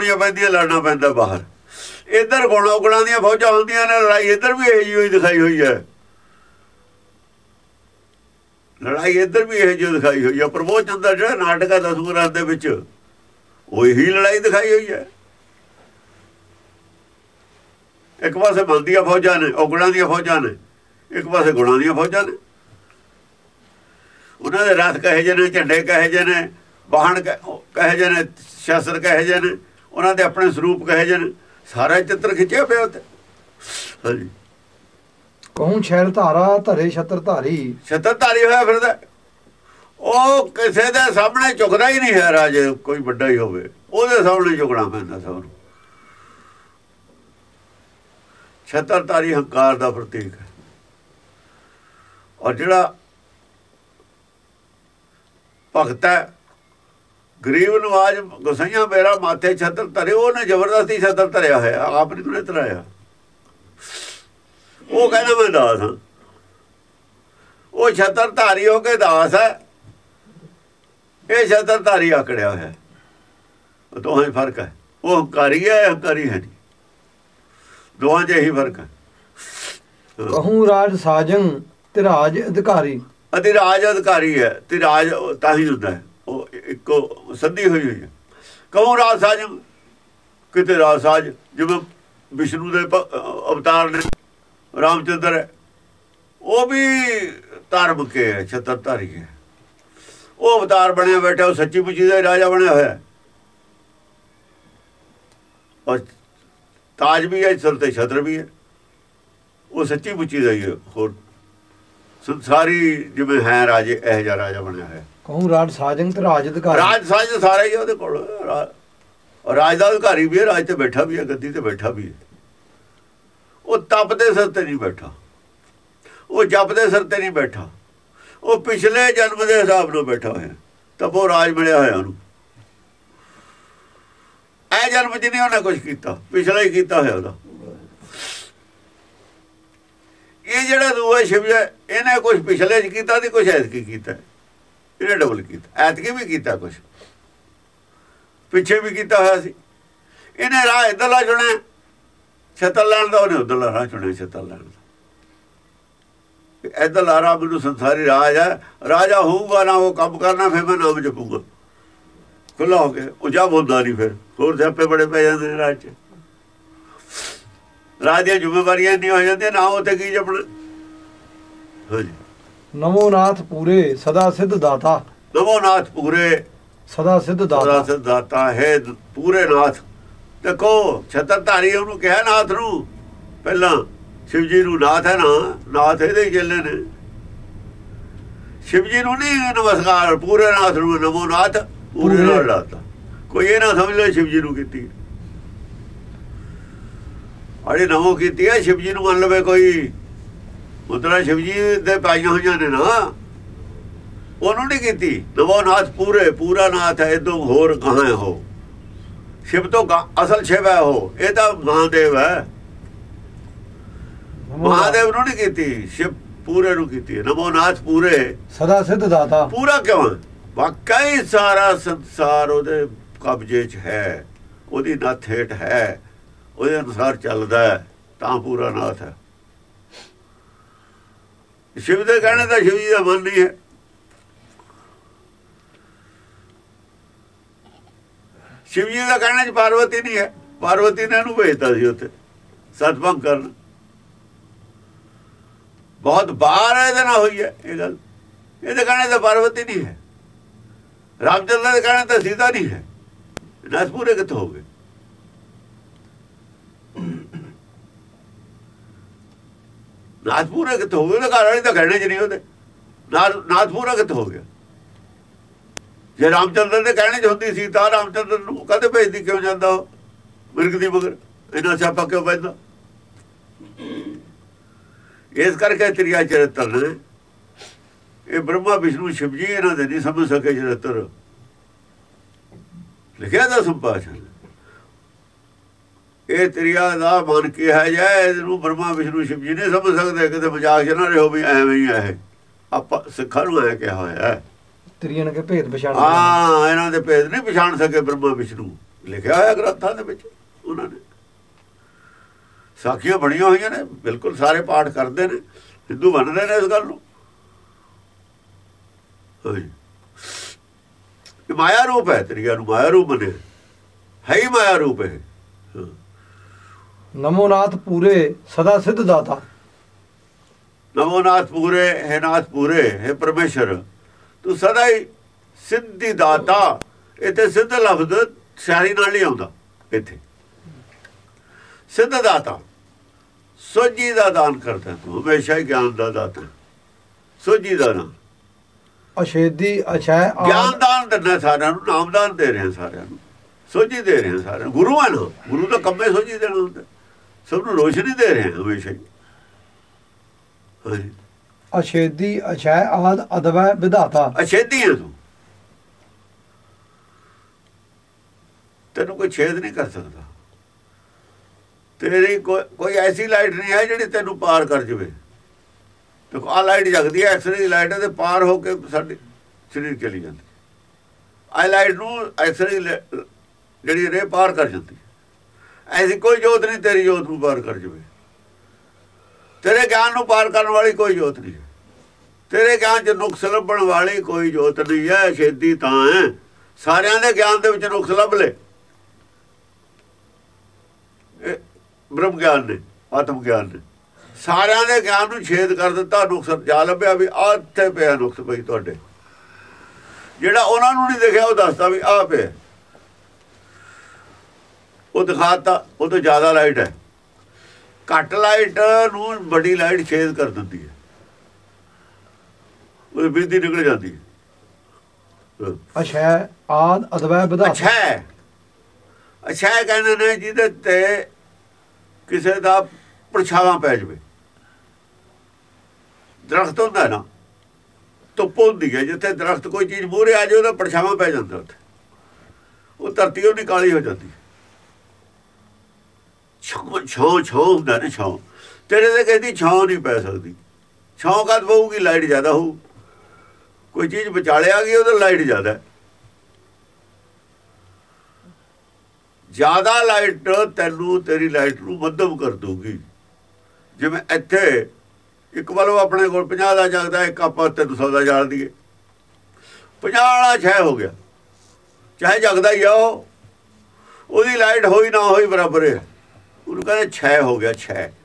ਕੁੜੀਆਂ ਪੈਂਦੀਆਂ, ਲੜਨਾ ਪੈਂਦਾ ਬਾਹਰ। ਇੱਧਰ ਗੁਣ ਔਗਣਾਂ ਦੀਆਂ ਫੌਜਾਂ ਹੁੰਦੀਆਂ ਨੇ, ਲੜਾਈ ਇੱਧਰ ਵੀ ਇਹੀ ਹੋਈ ਦਿਖਾਈ ਹੋਈ ਹੈ। ਲੜਾਈ ਇੱਧਰ ਵੀ ਇਹ ਜਿਹੀ ਦਿਖਾਈ ਹੋਈ ਹੈ। ਪ੍ਰਬੋਧ ਚੰਦਰ ਜਿਹੜਾ ਨਾਟਕਾ ਦਸੂਰਾਂ ਦੇ ਵਿੱਚ, ਉਹੀ ਲੜਾਈ ਦਿਖਾਈ ਹੋਈ ਹੈ। ਇੱਕ ਪਾਸੇ ਬੰਦੀਆਂ ਫੌਜਾਂ ਨੇ ਔਗਣਾਂ ਦੀਆਂ ਫੌਜਾਂ ਨੇ, ਇੱਕ ਪਾਸੇ ਗੁਣਾਂ ਦੀਆਂ ਫੌਜਾਂ ਨੇ। ਉਹਨਾਂ ਦੇ ਰਥ ਕਹੇ ਜੇ ਨੇ, ਝੰਡੇ ਕਹੇ ਜੇ ਨੇ ਵਾਹਣ ਕਹੇ ਜੇ ਨੇ, ਸ਼ਸਤਰ ਕਹੇ ਜੇ ਨੇ ਉਹਨਾਂ ਦੇ ਆਪਣੇ ਸਰੂਪ ਕਹੇ ਜੇ ਨੇ। ਸਾਰਾ ਚਿੱਤਰ ਖਿੱਚਿਆ ਪਿਆ ਉੱਤੇ ਹਾਂਜੀ। ਕਹੂੰ ਛੈਲ ਧਾਰਾ ਧਰੇ ਛਤਰ ਧਾਰੀ। ਛਤਰ ਧਾਰੀ ਹੋਇਆ ਫਿਰਦਾ। ਉਹ ਕਿਸੇ ਦੇ ਸਾਹਮਣੇ ਝੁਕਦਾ ਹੀ ਨਹੀਂ ਹੈ ਰਾਜੇ ਕੋਈ ਵੱਡਾ ਹੀ ਹੋਵੇ। ਉਹਦੇ ਸਾਹਮਣੇ ਝੁਕਣਾ ਪੈਂਦਾ ਸਭ ਨੂੰ। ਛਤਰ ਧਾਰੀ ਹੰਕਾਰ ਦਾ ਪ੍ਰਤੀਕ ਹੈ। ਔਰ ਜਿਹੜਾ ਭਗਤ ਹੈ ਗਰੀਬ ਨਵਾਜ ਗੁਸਈਆਂ ਮੇਰਾ ਮਾਥੇ ਛਤਰ ਧਰੇ ਉਹਨੇ ਜ਼ਬਰਦਸਤੀ ਛਤਰ ਧਰਿਆ ਹੋਇਆ ਆਪ ਨੇ ਕਿਉਂ ਧਰਾਇਆ। ਉਹ ਕਹਿੰਦਾ ਮੈਂ ਦਾਸ ਹਾਂ। ਉਹ ਛਤਰ ਧਾਰੀ ਹੋ ਕੇ ਦਾਸ ਹੈ। ਇਹ ਛਤਰ ਧਾਰੀ ਆਕੜਿਆ ਹੋਇਆ ਉਹ ਦੋਹਾਂ 'ਚ ਫ਼ਰਕ ਹੈ। ਉਹ ਹੰਕਾਰੀ ਹੈ ਹੰਕਾਰੀ ਹੈ ਨਹੀਂ। ਦੋਹਾਂ 'ਚ ਇਹੀ ਫ਼ਰਕ ਹੈ। ਕਹੂੰ ਰਾਜ ਸਾਜੰ ਤੇ ਰਾਜ ਅਧਿਕਾਰੀ। ਅਤੇ ਰਾਜ ਅਧਿਕਾਰੀ ਹੈ ਤੇ ਰਾਜ ਤਾਂ ਹੀ ਹੁੰਦਾ ਹੈ। ਇੱਕੋ ਸੰਧੀ ਹੋਈ ਹੋਈ ਹੈ। ਕਹੂੰ ਰਾਜ ਸਾਜ, ਕਿਤੇ ਰਾਜਸਾਜ ਜਿਵੇਂ ਵਿਸ਼ਨੂੰ ਦੇ ਅਵਤਾਰ ਨੇ, ਰਾਮਚੰਦਰ ਹੈ। ਉਹ ਵੀ ਧਾਰਮਿਕ ਹੈ, ਛਤਰ ਧਾਰੀ ਹੈ। ਉਹ ਅਵਤਾਰ ਬਣਿਆ ਬੈਠਾ, ਉਹ ਸੱਚੀ ਪੁੱਚੀ ਦਾ ਰਾਜਾ ਬਣਿਆ ਹੋਇਆ ਔਰ ਤਾਜ ਵੀ ਹੈ ਸਿਰ ਤੇ ਛਤਰ ਵੀ ਹੈ। ਉਹ ਸੱਚੀ ਪੁੱਚੀ ਦਾ ਹੀ ਹੋਰ। ਸੰਸਾਰੀ ਜਿਵੇਂ ਹੈ ਰਾਜੇ, ਇਹ ਜਿਹਾ ਰਾਜਾ ਬਣਿਆ ਹੋਇਆ ਕਹੂੰ ਰਾਜ ਸਾਜੰ ਤੇ ਰਾਜ ਅਧਿਕਾਰੀ। ਰਾਜ ਸਾਜ ਸਾਰਾ ਹੀ ਉਹਦੇ ਕੋਲ। ਰਾਜ ਦਾ ਅਧਿਕਾਰੀ ਵੀ ਹੈ, ਰਾਜ ਤੇ ਬੈਠਾ ਵੀ ਹੈ, ਗੱਦੀ ਤੇ ਬੈਠਾ ਵੀ ਹੈ। ਉਹ ਤਪ ਦੇ ਸਿਰ ਤੇ ਨਹੀਂ ਬੈਠਾ। ਉਹ ਜਪ ਦੇ ਸਿਰ ਤੇ ਨਹੀਂ ਬੈਠਾ। ਉਹ ਪਿਛਲੇ ਜਨਮ ਦੇ ਹਿਸਾਬ ਨਾਲ ਬੈਠਾ ਹੋਇਆ। ਤਪੋ ਰਾਜ ਮਿਲਿਆ ਹੋਇਆ ਉਹਨੂੰ। ਇਹ ਜਨਮ ਚ ਨਹੀਂ ਉਹਨੇ ਕੁਝ ਕੀਤਾ। ਪਿਛਲਾ ਹੀ ਕੀਤਾ ਹੋਇਆ ਉਹਦਾ। ਇਹ ਜਿਹੜਾ ਦੂਆ ਸ਼ਿਵ ਹੈ, ਇਹਨੇ ਕੁਝ ਪਿਛਲੇ ਚ ਕੀਤਾ ਤੇ ਕੁਝ ਐਤਕੀ ਕੀਤਾ। ਇਹਨੇ ਡਬਲ ਕੀਤਾ। ਐਤਕੀ ਵੀ ਕੀਤਾ ਕੁਝ ਪਿੱਛੇ ਵੀ ਕੀਤਾ ਹੋਇਆ ਸੀ। ਇਹਨੇ ਰਾਹ ਇਧਰਲਾ ਚੁਣਿਆ। ਛਤਰ ਲੈਣ ਦਾ, ਉਹਨੇ ਉਧਰਲਾ ਰਾਹ ਚੁਣਿਆ ਛਤਰ ਲੈਣ ਦਾ। ਇਧਰ ਲਾਰਾ ਮੈਨੂੰ ਸੰਸਾਰੀ ਰਾਜ ਹੈ। ਰਾਜਾ ਹੋਊਗਾ ਨਾ ਉਹ ਕੰਮ ਕਰਨਾ, ਫਿਰ ਮੈਂ ਨਾਮ ਜਪੂਗਾ। ਖੁੱਲਾ ਹੋ ਕੇ। ਉਹ ਜਾ ਬੋਲਦਾ ਨਹੀਂ ਫਿਰ। ਹੋਰ ਸਿਆਪੇ ਬੜੇ ਪੈ ਜਾਂਦੇ ਨੇ ਰਾਜ 'ਚ। ਰਾਜ ਦੀਆਂ ਜ਼ਿੰਮੇਵਾਰੀਆਂ ਨਹੀਂ ਹੋ ਜਾਂਦੀਆਂ, ਨਾ ਉਹ ਤੇ ਕੀ ਜਪਣਾ। ਹਾਂਜੀ। ਨਮੋ ਨਾਥ ਪੂਰੇ ਸਦਾ ਸਿੱਧ ਦਾਤਾ। ਨਮੋ ਨਾਥ ਪੂਰੇ ਸਦਾ ਸਿੱਧ ਸਦਾ ਦਾਤਾ ਸਿੱਧ ਦਾਤਾ ਹੈ ਪੂਰੇ ਨਾਥ। ਦੇਖੋ ਛਤਰਧਾਰੀ ਉਹਨੂੰ ਕਿਹਾ ਨਾਥ ਨੂੰ ਪਹਿਲਾਂ ਸ਼ਿਵ ਜੀ ਨੂੰ ਨਾਥ ਹੈ ਨਾ ਨਾਥ ਇਹਦੇ ਹੀ ਚੱਲੇ ਨੇ। ਸ਼ਿਵ ਜੀ ਨੂੰ ਨਹੀਂ ਨਮਸਕਾਰ ਪੂਰੇ ਨਾਥ ਨੂੰ ਨਮੋ ਨਾਥ ਪੂਰੇ। ਨਾਲ ਲਾਤਾ ਕੋਈ ਇਹ ਨਾ ਸਮਝ ਲੈ ਸ਼ਿਵ ਜੀ ਨੂੰ ਕੀਤੀ। ਅੜੇ ਨਮੋ ਕੀਤੀ ਹੈ ਸ਼ਿਵ ਜੀ ਨੂੰ ਮੰਨ ਲਵੇ ਕੋਈ ਮੁਦਰਾ ਸ਼ਿਵ ਜੀ ਦੇ ਪਾਈਆਂ ਹੋਈਆਂ ਨੇ ਨਾ। ਉਹਨੂੰ ਨਹੀਂ ਕੀਤੀ। ਨਮੋ ਨਾਥ ਪੂਰੇ ਪੂਰਾ ਨਾਥ ਹੈ ਇਦੋਂ ਹੋਰ ਕਹਾਂ ਹੈ ਹੋ ਸ਼ਿਵ ਤੋਂ ਅਸਲ ਸ਼ਿਵ ਹੈ ਉਹ। ਇਹ ਤਾਂ ਮਹਾਦੇਵ ਹੈ। ਮਹਾਦੇਵ ਨੂੰ ਨਹੀਂ ਕੀਤੀ। ਸ਼ਿਵ ਪੂਰੇ ਨੂੰ ਕੀਤੀ ਹੈ। ਨਮੋ ਨਾਥ ਪੂਰੇ। ਸਦਾ ਸਿੱਧ ਦਾਤਾ। ਪੂਰਾ ਕਿਉਂ? ਵਾਕਈ ਸਾਰਾ ਸੰਸਾਰ ਉਹਦੇ ਕਬਜ਼ੇ 'ਚ ਹੈ। ਉਹਦੀ ਨੱਥ ਹੇਠ ਹੈ। ਉਹਦੇ ਅਨੁਸਾਰ ਚੱਲਦਾ ਤਾਂ ਪੂਰਾ ਨਾਥ ਹੈ। ਸ਼ਿਵ ਦੇ ਕਹਿਣੇ ਤਾਂ ਸ਼ਿਵ ਜੀ ਦਾ ਮਨ ਨਹੀਂ ਹੈ। ਸ਼ਿਵ ਜੀ ਦਾ ਕਹਿਣਾ ਚ ਪਾਰਵਤੀ ਨਹੀਂ ਹੈ। ਪਾਰਵਤੀ ਨੇ ਇਹਨੂੰ ਭੇਜਤਾ ਸੀ ਉੱਥੇ, ਸਤਭੰਗ ਕਰਨ। ਬਹੁਤ ਬਾਹਰ ਇਹਦੇ ਨਾਲ ਹੋਈ ਹੈ ਇਹ ਗੱਲ। ਇਹਦੇ ਕਹਿਣੇ ਤਾਂ ਪਾਰਵਤੀ ਨਹੀਂ ਹੈ। ਰਾਮਚੰਦਰ ਦੇ ਕਹਿਣੇ ਤਾਂ ਸੀਤਾ ਨਹੀਂ ਹੈ। ਨਸ ਪੂਰੇ ਕਿੱਥੋਂ ਹੋ ਗਏ? ਨਾਥ ਪੂਰੇ ਕਿੱਥੋਂ ਹੋ ਗਏ, ਉਹਦੇ ਘਰ ਵਾਲੇ ਤਾਂ ਕਹਿਣੇ ਚ ਨਹੀਂ ਉਹਦੇ ਨਾਥ ਨਾਥ ਪੂਰਾ ਕਿੱਥੋਂ ਹੋ ਗਿਆ। ਜੇ ਰਾਮਚੰਦਰ ਦੇ ਕਹਿਣੇ ਚ ਹੁੰਦੀ ਸੀ, ਤਾਂ ਰਾਮਚੰਦਰ ਨੂੰ ਕਦੇ ਭੇਜਦੀ ਕਿਉਂ ਜਾਂਦਾ ਉਹ? ਮਿਰਗ ਦੀ ਮਗਰ। ਇਹਨਾਂ ਸਿਆਪਾ ਕਿਉਂ ਪੈਂਦਾ? ਇਸ ਕਰਕੇ ਤ੍ਰਿਆ ਚਰਿੱਤਰ ਨੇ। ਇਹ ਬ੍ਰਹਮਾ, ਵਿਸ਼ਨੂੰ ਸ਼ਿਵ ਜੀ ਇਹਨਾਂ ਦੇ ਨਹੀਂ ਸਮਝ ਸਕੇ ਚਰਿੱਤਰ। ਲਿਖਿਆ ਦਾ ਸੰਭਾਸ਼ਣ ਇਹ ਤ੍ਰਿਆ ਦਾ ਮਨ ਕਿਹਾ ਜਾਏ ਇਹਨੂੰ ਬ੍ਰਹਮਾ ਵਿਸ਼ਨੂੰ ਸ਼ਿਵ ਜੀ ਨਹੀਂ ਸਮਝ ਸਕਦੇ ਕਿਤੇ ਮਜ਼ਾਕ ਚ ਨਾ ਰਹੋ ਵੀ ਐਵੇਂ ਹੀ ਹੈ ਆਪਾਂ ਸਿੱਖਾਂ ਨੂੰ ਐ ਕਿਹਾ ਹੋਇਆ ਹੈ। ਤ੍ਰਿਯਨ ਕੇ ਭੇਦ ਪਛਾਣ ਹਾਂ? ਇਹਨਾਂ ਦੇ ਭੇਦ ਨਹੀਂ ਪਛਾਣ ਸਕੇ ਬ੍ਰਹਮਾ ਵਿਸ਼ਨੂੰ। ਲਿਖਿਆ ਹੋਇਆ ਗ੍ਰੰਥਾਂ ਦੇ ਵਿੱਚ ਉਹਨਾਂ ਨੇ। ਸਾਖੀਆਂ ਬਣੀਆਂ ਹੋਈਆਂ ਨੇ ਬਿਲਕੁਲ ਸਾਰੇ ਪਾਠ ਕਰਦੇ ਨੇ ਹਿੰਦੂ ਮੰਨਦੇ ਨੇ ਇਸ ਗੱਲ ਨੂੰ। ਮਾਇਆ ਰੂਪ ਹੈ ਤੇਰੀ ਨੂੰ ਮਾਇਆ ਰੂਪ ਬਣੇ। ਹੈ ਹੀ ਮਾਇਆ ਰੂਪ ਹਾਂ। ਨਮੋ ਨਾਥ ਪੂਰੇ ਸਦਾ ਸਿੱਧ ਦਾਤਾ। ਨਮੋ ਨਾਥ ਪੂਰੇ ਹੈ ਨਾਥ ਪੂਰੇ ਹੈ ਪਰਮੇਸ਼ਰ ਤੂੰ ਸਦਾ ਹੀ ਸਿੱਧੀ ਦਾਤਾ। ਇੱਥੇ ਸਿੱਧ ਲਫ਼ਜ਼ ਸ਼ਾਰੀ ਨਾਲ ਨਹੀਂ ਆਉਂਦਾ ਇੱਥੇ। ਸਿੱਧ ਦਾਤਾ ਸੋਝੀ ਦਾ ਦਾਨ ਕਰਦਾ ਤੂੰ ਹਮੇਸ਼ਾ ਹੀ ਗਿਆਨ ਦਾ ਦਾਤਾ। ਸੋਝੀ ਦਾ ਨਾ। ਅਛੇਦੀ ਅਛੈ ਗਿਆਨ ਦਾਨ ਦਿੰਦਾ ਸਾਰਿਆਂ ਨੂੰ ਨਾਮਦਾਨ ਦੇ ਰਿਹਾ ਸਾਰਿਆਂ ਨੂੰ। ਸੋਝੀ ਦੇ ਰਿਹਾ ਸਾਰਿਆਂ ਗੁਰੂ ਹੈ ਨਾ ਗੁਰੂ ਦਾ ਕੰਮੇ ਸੋਝੀ ਦੇਣਾ ਹੁੰਦਾ। ਸਭ ਨੂੰ ਰੋਸ਼ਨੀ ਦੇ ਰਿਹਾ ਹਮੇਸ਼ਾ ਹੀ ਅਛੇਦੀ ਅਛੈ ਆਦ ਅਦਵੈ ਵਿਧਾਤਾ। ਅਛੇਦੀ ਹੈ ਤੂੰ। ਤੈਨੂੰ ਕੋਈ ਛੇਦ ਨਹੀਂ ਕਰ ਸਕਦਾ। ਤੇਰੀ ਕੋਈ ਕੋਈ ਐਸੀ ਲਾਈਟ ਨਹੀਂ ਹੈ ਜਿਹੜੀ ਤੈਨੂੰ ਪਾਰ ਕਰ ਜਵੇ। ਦੇਖੋ ਆ ਲਾਈਟ ਜਗਦੀ ਹੈ ਐਕਸਰੇ ਦੀ ਲਾਈਟ ਤੇ ਪਾਰ ਹੋ ਕੇ ਸਾਡੇ ਸਰੀਰ ਚਲੀ ਜਾਂਦੀ ਆ ਲਾਈਟ ਨੂੰ ਐਕਸਰੇ ਜਿਹੜੀ ਰੇ ਪਾਰ ਕਰ ਜਾਂਦੀ। ਐਸੀ ਕੋਈ ਜੋਤ ਨਹੀਂ, ਤੇਰੀ ਜੋਤ ਨੂੰ ਪਾਰ ਕਰ ਜਵੇ। ਤੇਰੇ ਗਿਆਨ ਨੂੰ ਪਾਰ ਕਰਨ ਵਾਲੀ ਕੋਈ ਜੋਤ ਨਹੀਂ ਤੇਰੇ ਗਿਆਨ 'ਚ ਨੁਕਸ ਲੱਭਣ ਵਾਲੀ ਕੋਈ ਜੋਤ ਨਹੀਂ ਹੈ ਛੇਦੀ ਤਾਂ ਹੈ। ਸਾਰਿਆਂ ਦੇ ਗਿਆਨ ਦੇ ਵਿੱਚ ਨੁਕਸ ਲੱਭ ਲੈ। ਬ੍ਰਹਮ ਗਿਆਨ ਨੇ, ਆਤਮ ਗਿਆਨ ਨੇ। ਸਾਰਿਆਂ ਦੇ ਗਿਆਨ ਨੂੰ ਛੇਦ ਕਰ ਦਿੱਤਾ, ਨੁਕਸ ਜਾ ਲੱਭਿਆ ਵੀ ਆਹ ਇੱਥੇ ਪਿਆ ਨੁਕਸ ਪਈ ਤੁਹਾਡੇ। ਜਿਹੜਾ ਉਹਨਾਂ ਨੂੰ ਨਹੀਂ ਦਿਖਿਆ, ਉਹ ਦੱਸਦਾ ਵੀ ਆਹ ਪਿਆ। ਉਹ ਦਿਖਾਤਾ ਉਹ ਤੋਂ ਜ਼ਿਆਦਾ ਲਾਈਟ ਹੈ। ਘੱਟ ਲਾਈਟ ਨੂੰ ਵੱਡੀ ਲਾਈਟ ਛੇਦ ਕਰ ਦਿੰਦੀ ਹੈ। ਉਹ ਬਿਜਲੀ ਨਿਕਲ ਜਾਂਦੀ ਹੈ। ਅਛੈ ਆਦ ਅਦਵੈ ਵਿਧਾਤਾ। ਅੱਛਾ ਅੱਛਾ ਕਹਿੰਦੇ ਨੇ ਜਿਹਦੇ ਤੇ ਕਿਸੇ ਦਾ ਪਰਛਾਵਾਂ ਪੈ ਜਵੇ। ਦਰਖਤ ਹੁੰਦਾ ਨਾ ਧੁੱਪ ਹੁੰਦੀ ਹੈ ਜਿੱਥੇ ਦਰਖਤ ਕੋਈ ਚੀਜ਼ ਮੂਹਰੇ ਆ ਜਾਏ ਉਹਦਾ ਪਰਛਾਵਾਂ ਪੈ ਜਾਂਦਾ ਉੱਥੇ। ਉਹ ਧਰਤੀ ਉਹ ਕਾਲੀ ਹੋ ਜਾਂਦੀ ਛਾਂ ਛਾਂ ਛਾਂ ਹੁੰਦਾ ਨਾ ਛਾਂ। ਤੇਰੇ ਤੇ ਕਹਿੰਦੀ ਛਾਂ ਨਹੀਂ ਪੈ ਸਕਦੀ। ਛਾਂ ਕਦ ਪਊਗੀ? ਲਾਈਟ ਜ਼ਿਆਦਾ ਹੋਊ। ਕੋਈ ਚੀਜ਼ ਵਿਚਾਲੇ ਆ ਗਈ, ਉਹਦਾ ਲਾਈਟ ਜ਼ਿਆਦਾ। ਜ਼ਿਆਦਾ ਲਾਈਟ ਤੈਨੂੰ ਤੇਰੀ ਲਾਈਟ ਨੂੰ ਮੱਧਮ ਕਰ ਦੂਗੀ ਜਿਵੇਂ ਇੱਥੇ ਇੱਕ ਵੱਲੋਂ ਆਪਣੇ ਕੋਲ 50 ਦਾ ਜਗਦਾ, ਇੱਕ ਆਪਾਂ 300 ਦਾ ਜਾਲ ਦਈਏ। 50 ਵਾਲਾ ਛੇ ਹੋ ਗਿਆ। ਚਾਹੇ ਜਗਦਾ ਹੀ ਆ ਉਹ। ਉਹਦੀ ਲਾਈਟ ਹੋਈ ਨਾ ਹੋਈ ਬਰਾਬਰ ਹੈ। ਉਹਨੂੰ ਕਹਿੰਦੇ ਛੇ ਹੋ ਗਿਆ ਛੇ।